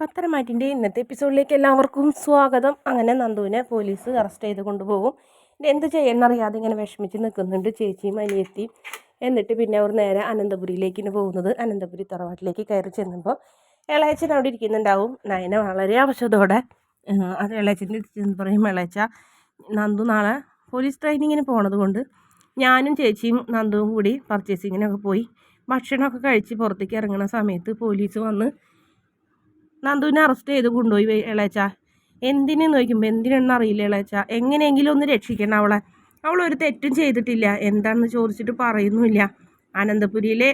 പത്തരമാറ്റിന്റെ ഇന്നത്തെ എപ്പിസോഡിലേക്ക് എല്ലാവർക്കും സ്വാഗതം. അങ്ങനെ നന്ദുവിനെ പോലീസ് അറസ്റ്റ് ചെയ്ത് കൊണ്ടുപോകും. എന്ത് ചെയ്യുന്നറിയാതെ ഇങ്ങനെ വിഷമിച്ച് നിൽക്കുന്നുണ്ട് ചേച്ചിയും അനിയത്തിയും. എന്നിട്ട് പിന്നെ അവർ നേരെ അനന്തപുരിയിലേക്കിന് പോകുന്നത്. അനന്തപുരി തറവാട്ടിലേക്ക് കയറി ചെന്നുമ്പോൾ ഇളയച്ചൻ അവിടെ ഇരിക്കുന്നുണ്ടാവും. നയന വളരെ ആവശ്യത്തോടെ അത് ഇളയച്ചന്റെ ചെന്ന് പറയും ഇളയച്ച നന്ദു നാളെ പോലീസ് ട്രെയിനിങ്ങിന് പോണത് കൊണ്ട് ഞാനും ചേച്ചിയും നന്ദുവും കൂടി പർച്ചേസിങ്ങിനൊക്കെ പോയി ഭക്ഷണമൊക്കെ കഴിച്ച് പുറത്തേക്ക് ഇറങ്ങുന്ന സമയത്ത് പോലീസ് വന്ന് നന്ദുവിനെ അറസ്റ്റ് ചെയ്ത് കൊണ്ടുപോയി ഇളയച്ച. എന്തിനെന്ന് ചോദിക്കുമ്പോൾ എന്തിനെന്ന് അറിയില്ല ഇളയച്ച. എങ്ങനെയെങ്കിലും ഒന്ന് രക്ഷിക്കണം അവളെ. അവൾ ഒരു തെറ്റും ചെയ്തിട്ടില്ല. എന്താണെന്ന് ചോദിച്ചിട്ട് പറയുന്നുമില്ല. അനന്തപുരിയിലെ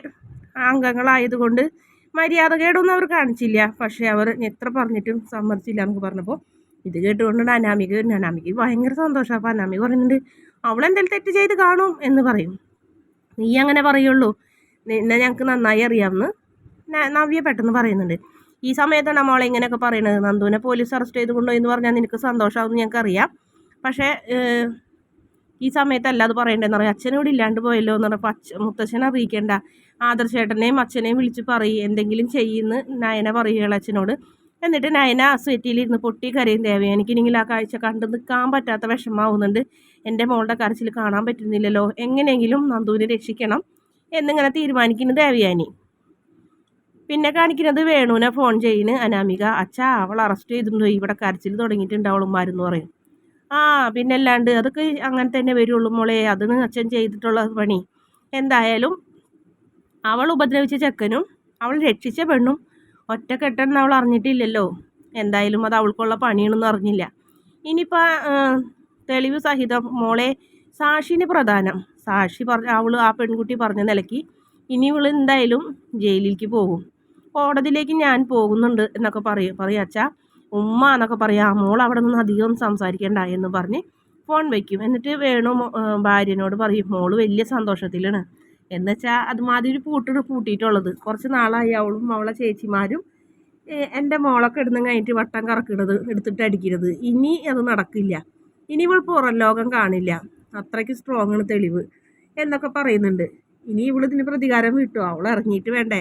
അംഗങ്ങളായതുകൊണ്ട് മര്യാദകേടൊന്നും അവർ കാണിച്ചില്ല. പക്ഷേ അവർ എത്ര പറഞ്ഞിട്ടും സമ്മതിച്ചില്ല എന്നൊക്കെ പറഞ്ഞപ്പോൾ ഇത് കേട്ടുകൊണ്ടാണ് അനാമിക വരുന്നത് അനാമിക്ക് ഭയങ്കര സന്തോഷം. അപ്പോൾ അനാമിക പറയുന്നുണ്ട് അവൾ എന്തെങ്കിലും തെറ്റ് ചെയ്ത് കാണും എന്ന് പറയും. നീ അങ്ങനെ പറയുള്ളൂ. നിന്നെ ഞങ്ങൾക്ക് നന്നായി അറിയാമെന്ന് നവ്യ പെട്ടെന്ന് പറയുന്നുണ്ട്. ഈ സമയത്താണ് മോളെ ഇങ്ങനെയൊക്കെ പറയുന്നത് നന്ദുവിനെ പോലീസ് അറസ്റ്റ് ചെയ്ത് കൊണ്ടുപോയി എന്ന് പറഞ്ഞാൽ നിനക്ക് സന്തോഷമാകുമെന്ന് ഞങ്ങൾക്കറിയാം. പക്ഷേ ഈ സമയത്തല്ല അത് പറയണ്ടെന്ന് പറയാം. അച്ഛനോട് ഇല്ലാണ്ട് പോയല്ലോ എന്ന് പറഞ്ഞപ്പോൾ അച്ഛ മുത്തച്ഛനെ അറിയിക്കേണ്ട. ആദർശേട്ടനെയും അച്ഛനെയും വിളിച്ച് പറയും എന്തെങ്കിലും ചെയ്യുന്നു നയന പറയുകയുള്ള അച്ഛനോട്. എന്നിട്ട് നയന ആ സ്വെറ്റിലിരുന്ന് പൊട്ടി കരയും ദേവയെ എനിക്കിനെങ്കിൽ ആ കാഴ്ച കണ്ടു നിൽക്കാൻ പറ്റാത്ത വിഷമാവുന്നുണ്ട് എന്റെ മോളുടെ കരച്ചിൽ കാണാൻ പറ്റുന്നില്ലല്ലോ. എങ്ങനെയെങ്കിലും നന്ദുവിനെ രക്ഷിക്കണം എന്നിങ്ങനെ തീരുമാനിക്കുന്നു ദേവയാനി പിന്നെ കാണിക്കുന്നത് വേണുവിനെ ഫോൺ ചെയ്യുന്നു അനാമിക അച്ഛാ അവൾ അറസ്റ്റ് ചെയ്തിട്ടുണ്ടോ? ഇവിടെ കരച്ചിൽ തുടങ്ങിയിട്ടുണ്ട് മരുന്ന് പറയും. ആ പിന്നെ അല്ലാണ്ട് അതൊക്കെ അങ്ങനെ തന്നെ വരുള്ളൂ മോളെ. അതിന് അച്ഛൻ ചെയ്തിട്ടുള്ള പണി. എന്തായാലും അവൾ ഉപദ്രവിച്ച ചെക്കനും അവൾ രക്ഷിച്ച പെണ്ണും ഒറ്റക്കെട്ടെന്ന് അവൾ അറിഞ്ഞിട്ടില്ലല്ലോ. എന്തായാലും അത് അവൾക്കുള്ള പണിയാണെന്ന് അറിഞ്ഞില്ല. ഇനിയിപ്പോൾ തെളിവ് സഹിതം മോളെ സാക്ഷിന് പ്രധാനം. സാക്ഷി പറഞ്ഞ അവൾ ആ പെൺകുട്ടി പറഞ്ഞ നിലയ്ക്ക് ഇനി ഇവൾ എന്തായാലും ജയിലിലേക്ക് പോകും. കോടതിയിലേക്ക് ഞാൻ പോകുന്നുണ്ട് എന്നൊക്കെ പറയും പറയും അച്ഛാ. ഉമ്മ എന്നൊക്കെ പറയാം മോൾ അവിടെ നിന്ന് അധികം സംസാരിക്കേണ്ട എന്ന് പറഞ്ഞ് ഫോൺ വയ്ക്കും എന്നിട്ട് വേണു ഭാര്യനോട് പറയും മോൾ വലിയ സന്തോഷത്തിലാണ്. എന്നുവെച്ചാൽ അതുമാതിരി പൂട്ടിട്ട് പൂട്ടിയിട്ടുള്ളത് കുറച്ച് നാളായി അവളും അവളെ ചേച്ചിമാരും എന്റെ മോളൊക്കെ ഇടുന്ന കഴിഞ്ഞിട്ട് വട്ടം കറക്കിടത് എടുത്തിട്ട് അടിക്കരുത്. ഇനി അത് നടക്കില്ല. ഇനി ഇവൾ പുറം ലോകം കാണില്ല. അത്രയ്ക്ക് സ്ട്രോങ് ആണ് തെളിവ്. എന്നൊക്കെ പറയുന്നുണ്ട്. ഇനി ഇവളിതിന് പ്രതികാരം കിട്ടുമോ അവൾ ഇറങ്ങിയിട്ട് വേണ്ടേ?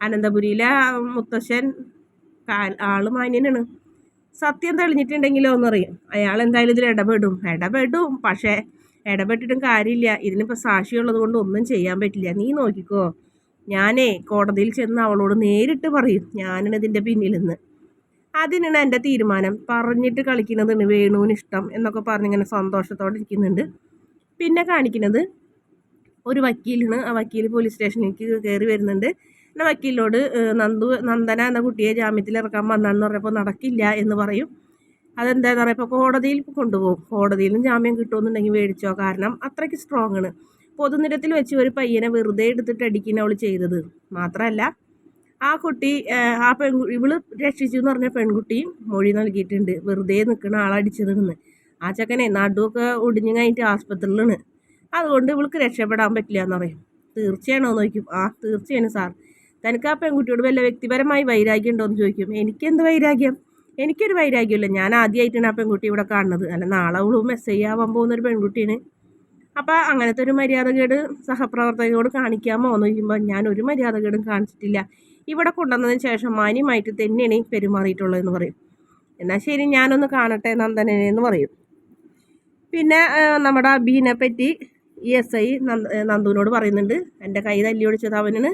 അനന്തപുരിയിലെ മുത്തശ്ശൻ ആൾ മാന്യനാണ്. സത്യം തെളിഞ്ഞിട്ടുണ്ടെങ്കിലോ ഒന്നറിയും അയാൾ എന്തായാലും ഇതിൽ ഇടപെടും. ഇടപെടും പക്ഷേ ഇടപെട്ടിട്ടും കാര്യമില്ല. ഇതിനിപ്പോൾ സാക്ഷിയുള്ളത് കൊണ്ട് ഒന്നും ചെയ്യാൻ പറ്റില്ല. നീ നോക്കിക്കോ. ഞാനേ കോടതിയിൽ ചെന്ന് അവളോട് നേരിട്ട് പറയും. ഞാനാണ് ഇതിന്റെ നിന്ന് അതിനാണ് എന്റെ തീരുമാനം. പറഞ്ഞിട്ട് കളിക്കുന്നതാണ് വേണുവിന് ഇഷ്ടം എന്നൊക്കെ പറഞ്ഞിങ്ങനെ സന്തോഷത്തോടെ ഇരിക്കുന്നുണ്ട്. പിന്നെ കാണിക്കുന്നത് ഒരു വക്കീലാണ്. ആ വക്കീൽ പോലീസ് സ്റ്റേഷനിലേക്ക് കയറി വരുന്നുണ്ട്. പിന്നെ വക്കീലിനോട് നന്ദു നന്ദന എന്ന കുട്ടിയെ ജാമ്യത്തിൽ ഇറക്കാൻ വന്നാന്ന് പറഞ്ഞപ്പോൾ നടക്കില്ല എന്ന് പറയും. അതെന്താന്ന് പറയുമ്പോൾ കോടതിയിൽ കൊണ്ടുപോകും. കോടതിയിലും ജാമ്യം കിട്ടുമെന്നുണ്ടെങ്കിൽ മേടിച്ചോ. കാരണം അത്രയ്ക്ക് സ്ട്രോങ് ആണ് പൊതുനിരത്തിൽ വെച്ച് ഒരു പയ്യനെ വെറുതെ എടുത്തിട്ട് അടിക്കുന്ന അവൾ ചെയ്തത്. മാത്രമല്ല ആ കുട്ടി ആ പെൺ ഇവൾ രക്ഷിച്ചു എന്ന് പറഞ്ഞ പെൺകുട്ടിയും മൊഴി നൽകിയിട്ടുണ്ട്. വെറുതെ നിൽക്കുന്ന ആളടിച്ചതെന്ന് ആ ചക്കനെ നടുവൊക്കെ ഒടിഞ്ഞു കഴിഞ്ഞിട്ട് ആസ്പത്രിയിലാണ് അതുകൊണ്ട് ഇവൾക്ക് രക്ഷപ്പെടാൻ പറ്റില്ല എന്ന് പറയും. തീർച്ചയാണോ നോക്കും ആ തീർച്ചയാണ് സാർ. തനിക്ക് ആ പെൺകുട്ടിയോട് വല്ല വ്യക്തിപരമായി വൈരാഗ്യം ഉണ്ടോ എന്ന് ചോദിക്കും. എനിക്കെന്ത് വൈരാഗ്യം? എനിക്കൊരു വൈരാഗ്യമില്ല ഞാൻ ആദ്യമായിട്ടാണ് ആ പെൺകുട്ടി ഇവിടെ കാണുന്നത്. അല്ല നാളെ അവളും മെസ്സേജ് ആവാൻ പോകുന്നൊരു പെൺകുട്ടിയാണ്. അപ്പോൾ അങ്ങനത്തെ ഒരു മര്യാദകേട് സഹപ്രവർത്തകരോട് കാണിക്കാമോ എന്ന് ചോദിക്കുമ്പോൾ ഞാൻ ഒരു മര്യാദകേടും കാണിച്ചിട്ടില്ല. ഇവിടെ കൊണ്ടുവന്നതിന് ശേഷം മാന്യമായിട്ട് തന്നെയാണ് പെരുമാറിയിട്ടുള്ളതെന്ന് പറയും. എന്നാൽ ശരി ഞാനൊന്ന് കാണട്ടെ നന്ദനെ എന്ന് പറയും. പിന്നെ നമ്മുടെ അബീനെ പറ്റി ഈ എസ് ഐ നന്ദുവിനോട് പറയുന്നുണ്ട്. എന്റെ കൈ തല്ലി ഒടിച്ചത് അവനാണ്.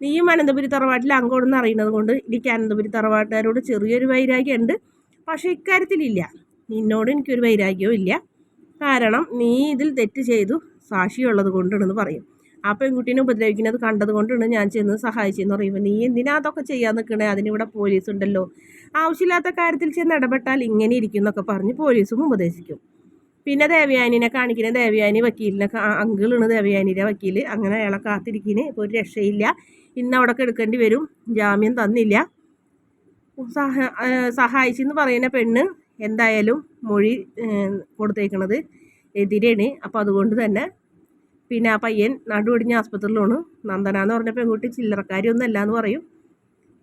നീയും അനന്തപുരി തറവാട്ടിൽ അങ്ങോട്ടെന്ന് അറിയുന്നത് കൊണ്ട് എനിക്ക് അനന്തപുരി തറവാട്ടുകാരോട് ചെറിയൊരു വൈരാഗ്യമുണ്ട്. പക്ഷേ ഇക്കാര്യത്തിലില്ല. നിന്നോട് എനിക്കൊരു വൈരാഗ്യവും ഇല്ല. കാരണം നീ ഇതിൽ തെറ്റ് ചെയ്തു. സാക്ഷിയുള്ളത് കൊണ്ടാണെന്ന് പറയും. ആ പെൺകുട്ടീനെ ഉപദ്രവിക്കുന്നത് കണ്ടത് കൊണ്ടാണ് ഞാൻ ചെന്ന് സഹായിച്ചെന്ന് പറയുമ്പോൾ നീ എന്തിനാ അതൊക്കെ ചെയ്യാൻ നിൽക്കണേ അതിനിവിടെ പോലീസ് ഉണ്ടല്ലോ ആവശ്യമില്ലാത്ത കാര്യത്തിൽ ചെന്ന് ഇടപെട്ടാൽ ഇങ്ങനെ ഇരിക്കും എന്നൊക്കെ പറഞ്ഞ് പോലീസും ഉപദേശിക്കും. പിന്നെ ദേവയാനിനെ കാണിക്കുന്ന ദേവയാനി വക്കീലിനെ അങ്കിളാണ് ദേവയാനിയുടെ വക്കീൽ അങ്ങനെ അയാളെ കാത്തിരിക്കുന്നേ ഇപ്പോൾ ഒരു രക്ഷയില്ല. ഇന്ന് അവിടെ എടുക്കേണ്ടി വരും. ജാമ്യം തന്നില്ല. സഹ സഹായിച്ചെന്ന് പറയുന്ന പെണ്ണ് എന്തായാലും മൊഴി കൊടുത്തേക്കണത് എതിരാണ്. അപ്പോൾ അതുകൊണ്ട് തന്നെ പിന്നെ ആ പയ്യൻ നടുപടിഞ്ഞ ആസ്പത്രിയിലാണ്. നന്ദന എന്ന് പറഞ്ഞ പെൺകുട്ടി ചില്ലറക്കാരിയൊന്നും അല്ല എന്ന് പറയും.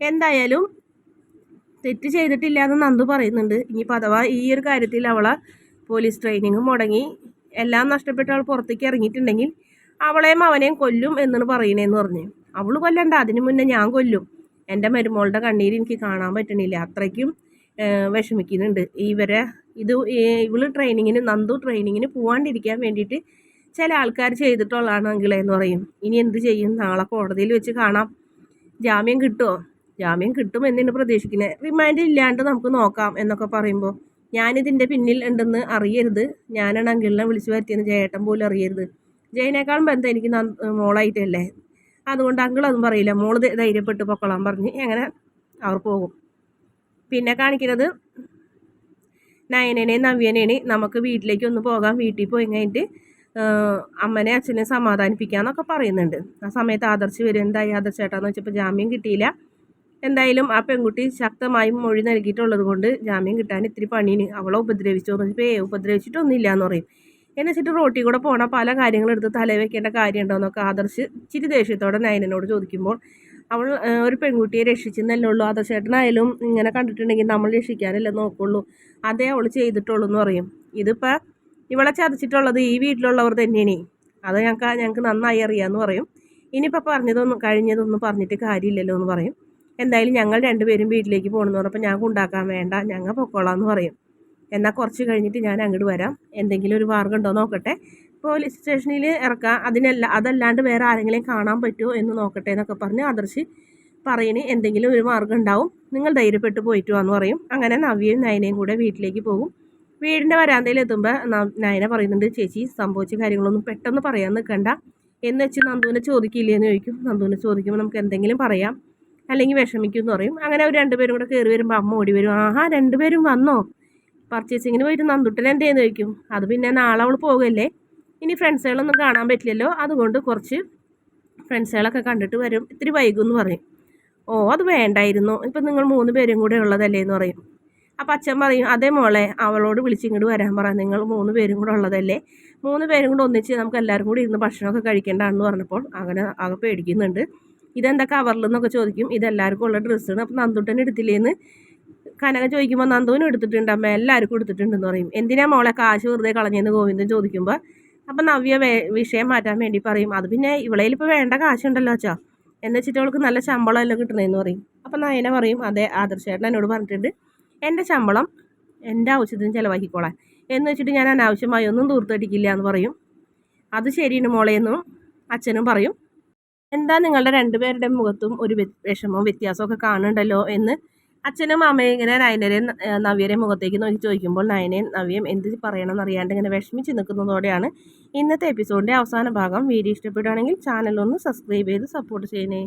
എന്തായാലും തെറ്റ് ചെയ്തിട്ടില്ല എന്ന് നന്ദു പറയുന്നുണ്ട്. ഇനിയിപ്പോൾ അഥവാ ഈ ഒരു കാര്യത്തിൽ അവളെ പോലീസ് ട്രെയിനിങ് മുടങ്ങി എല്ലാം നഷ്ടപ്പെട്ട് അവൾ പുറത്തേക്ക് ഇറങ്ങിയിട്ടുണ്ടെങ്കിൽ അവളെയും അവനെയും കൊല്ലും എന്നാണ് പറയണേന്ന് പറഞ്ഞു. അവൾ കൊല്ലണ്ട അതിനു മുന്നേ ഞാൻ കൊല്ലും. എന്റെ മരുമോളുടെ കണ്ണീര് എനിക്ക് കാണാൻ പറ്റണില്ല. അത്രയ്ക്കും വിഷമിക്കുന്നുണ്ട്. ഇവരെ ഇത് ഇവൾ ട്രെയിനിങ്ങിന് നന്ദു ട്രെയിനിങ്ങിന് പോവാണ്ടിരിക്കാൻ വേണ്ടിയിട്ട് ചില ആൾക്കാർ ചെയ്തിട്ടുള്ളതാണ് അങ്കിളെ എന്ന് പറയും. ഇനി എന്ത് ചെയ്യും? നാളെ കോടതിയിൽ വെച്ച് കാണാം. ജാമ്യം കിട്ടുമോ ജാമ്യം കിട്ടും കിട്ടുമെന്നാണ് പ്രതീക്ഷിക്കുന്നത്. റിമാൻഡ് ഇല്ലാണ്ട് നമുക്ക് നോക്കാം എന്നൊക്കെ പറയുമ്പോൾ ഞാനിതിന്റെ പിന്നിൽ ഉണ്ടെന്ന് അറിയരുത്. ഞാനാണ് അങ്കിളിനെ വിളിച്ചു വരുത്തിയെന്ന് ജയേട്ടൻ പോലും അറിയരുത്. ജയനേക്കാളും ബന്ധം എനിക്ക് മോളായിട്ടല്ലേ? അതുകൊണ്ട് അങ്കിൾ അതും പറയില്ല. മോൾ ധൈര്യപ്പെട്ട് പൊക്കോളാൻ പറഞ്ഞ് അങ്ങനെ അവർ പോകും. പിന്നെ കാണിക്കുന്നത് നയനേനെയും നവ്യനേനെയും നമുക്ക് വീട്ടിലേക്ക് ഒന്ന് പോകാം. വീട്ടിൽ പോയി കഴിഞ്ഞിട്ട് അമ്മനെ അച്ഛനെ സമാധാനിപ്പിക്കാന്നൊക്കെ പറയുന്നുണ്ട്. ആ സമയത്ത് ആദർശ് വരും. എന്തായി ആദർശ് ചേട്ടാന്ന് വെച്ചപ്പോൾ ജാമ്യം കിട്ടിയില്ല. എന്തായാലും ആ പെൺകുട്ടി ശക്തമായി മൊഴി നൽകിയിട്ടുള്ളത് കൊണ്ട് ജാമ്യം കിട്ടാൻ ഇത്തിരി പണിയാണ്. അവളെ ഉപദ്രവിച്ചോ എന്ന് വെച്ചപ്പോൾ ഉപദ്രവിച്ചിട്ടൊന്നുമില്ല എന്ന് പറയും. എന്ന് വെച്ചിട്ട് റോട്ടിൽ കൂടെ പോണ പല കാര്യങ്ങളെടുത്ത് തലയിൽ വെക്കേണ്ട കാര്യമുണ്ടോയെന്നൊക്കെ ആദർശ് ഇച്ചിരി ദേഷ്യത്തോടെ നയനനോട് ചോദിക്കുമ്പോൾ അവൾ ഒരു പെൺകുട്ടിയെ രക്ഷിച്ചെന്നല്ലേ ഉള്ളൂ. ആദർശേട്ടനായാലും ഇങ്ങനെ കണ്ടിട്ടുണ്ടെങ്കിൽ നമ്മൾ രക്ഷിക്കാനല്ലേ നോക്കുള്ളൂ. അതേ അവൾ ചെയ്തിട്ടുള്ളൂ എന്ന് പറയും. ഇതിപ്പോൾ ഇവളെ ചതച്ചിട്ടുള്ളത് ഈ വീട്ടിലുള്ളവർ തന്നെയാണ്. അത് ഞങ്ങൾക്ക് ഞങ്ങൾക്ക് നന്നായി അറിയാമെന്ന് പറയും. ഇനിയിപ്പോൾ പറഞ്ഞതൊന്നും കഴിഞ്ഞതൊന്നും പറഞ്ഞിട്ട് കാര്യമില്ലല്ലോ എന്ന് പറയും. എന്തായാലും ഞങ്ങൾ രണ്ടുപേരും വീട്ടിലേക്ക് പോകണമെന്ന് പറഞ്ഞപ്പോൾ ഞങ്ങൾക്ക് ഉണ്ടാക്കാൻ വേണ്ട ഞങ്ങൾ പൊക്കോളാം എന്ന് പറയും. എന്നാൽ കുറച്ച് കഴിഞ്ഞിട്ട് ഞാൻ അങ്ങോട്ട് വരാം. എന്തെങ്കിലും ഒരു മാർഗം ഉണ്ടോ നോക്കട്ടെ. പോലീസ് സ്റ്റേഷനിൽ ഇറക്കാം. അതിനല്ല അതല്ലാണ്ട് വേറെ ആരെങ്കിലും കാണാൻ പറ്റുമോ എന്ന് നോക്കട്ടെ എന്നൊക്കെ പറഞ്ഞ് ആദർശി പറയണി എന്തെങ്കിലും ഒരു മാർഗം ഉണ്ടാവും. നിങ്ങൾ ധൈര്യപ്പെട്ട് പോയിട്ട് വാന്ന് പറയും. അങ്ങനെ നവ്യയും നയനയും കൂടെ വീട്ടിലേക്ക് പോകും. വീടിന്റെ വരാന്തയിൽ എത്തുമ്പോൾ നയന പറയുന്നുണ്ട് ചേച്ചി സംഭവിച്ച കാര്യങ്ങളൊന്നും പെട്ടെന്ന് പറയാൻ നിൽക്കണ്ട. എന്ന് വെച്ച് നന്ദുവിനെ ചോദിക്കില്ലേ എന്ന് ചോദിക്കും. നന്ദുവിനെ ചോദിക്കുമ്പോൾ നമുക്ക് എന്തെങ്കിലും പറയാം. അല്ലെങ്കിൽ വിഷമിക്കും എന്ന് പറയും. അങ്ങനെ അവർ രണ്ടുപേരും കൂടെ കയറി വരുമ്പോൾ അമ്മ ഓടി വരും. ആഹാ രണ്ടുപേരും വന്നോ? പർച്ചേസിങ്ങിന് പോയിട്ട് നന്ദുട്ടൻ എന്തേന്ന് ചോദിക്കും? അത് പിന്നെ നാളെ അവൾ പോകല്ലേ? ഇനി ഫ്രണ്ട്സുകളൊന്നും കാണാൻ പറ്റില്ലല്ലോ? അതുകൊണ്ട് കുറച്ച് ഫ്രണ്ട്സുകളൊക്കെ കണ്ടിട്ട് വരും. ഇത്തിരി വൈകും എന്ന് പറയും. ഓ അത് വേണ്ടായിരുന്നു. ഇപ്പം നിങ്ങൾ മൂന്ന് പേരും കൂടെ ഉള്ളതല്ലേ എന്ന് പറയും. അപ്പം അച്ഛൻ പറയും അതേ മോളെ അവളോട് വിളിച്ചിങ്ങോട്ട് വരാൻ പറ. നിങ്ങൾ മൂന്ന് പേരും കൂടെ ഉള്ളതല്ലേ? മൂന്ന് പേരും കൂടെ ഒന്നിച്ച് നമുക്ക് എല്ലാവരും കൂടി ഇരുന്ന് ഭക്ഷണമൊക്കെ കഴിക്കേണ്ടതാണെന്ന് പറഞ്ഞപ്പോൾ അങ്ങനെ ആകെ പേടിക്കുന്നുണ്ട്. ഇതെന്താ കവറിലെന്നൊക്കെ ചോദിക്കും. ഇതെല്ലാവർക്കും ഉള്ള ഡ്രസ്സാണ് അപ്പം നന്ദുട്ടൻ എടുത്തില്ലേന്ന് കനക ചോദിക്കുമ്പോൾ നന്ദുവിനും എടുത്തിട്ടുണ്ട് അമ്മ എല്ലാവർക്കും എടുത്തിട്ടുണ്ടെന്ന് പറയും. എന്തിനാ മോളെ കാശ് വെറുതെ കളഞ്ഞെന്ന് ഗോവിന്ദൻ ചോദിക്കുമ്പോൾ അപ്പം നവ്യ വിഷയം മാറ്റാൻ വേണ്ടി പറയും. അത് പിന്നെ ഇവളയിൽ ഇപ്പോൾ വേണ്ട കാശുണ്ടല്ലോ അച്ഛാ. എന്ന് വെച്ചിട്ട് അവൾക്ക് നല്ല ശമ്പളമല്ലോ കിട്ടണേന്ന് പറയും. അപ്പം നയന പറയും അതെ ആദർശേട്ടൻ എന്നോട് പറഞ്ഞിട്ടുണ്ട്. എന്റെ ശമ്പളം എന്റെ ആവശ്യത്തിന് ചിലവാക്കിക്കോളാൻ. എന്ന് വെച്ചിട്ട് ഞാൻ അനാവശ്യമായി ഒന്നും തൂർത്തടിക്കില്ല എന്ന് പറയും. അത് ശരിയാണ് മോളെ എന്നും അച്ഛനും പറയും. എന്താ നിങ്ങളുടെ രണ്ടുപേരുടെ മുഖത്തും ഒരു വിഷമവും വ്യത്യാസമൊക്കെ കാണുന്നുണ്ടല്ലോ എന്ന് അച്ഛനും അമ്മയും ഇങ്ങനെ നയനരെയും നവ്യരെയും മുഖത്തേക്ക് നോക്കി ചോദിക്കുമ്പോൾ നയനയും നവ്യയും എന്ത് പറയണമെന്ന് അറിയാണ്ട് ഇങ്ങനെ വിഷമിച്ച് നിൽക്കുന്നതോടെയാണ് ഇന്നത്തെ എപ്പിസോഡിന്റെ അവസാന ഭാഗം. വീഡിയോ ഇഷ്ടപ്പെടുകയാണെങ്കിൽ ചാനലൊന്ന് സബ്സ്ക്രൈബ് ചെയ്ത് സപ്പോർട്ട് ചെയ്യണേ.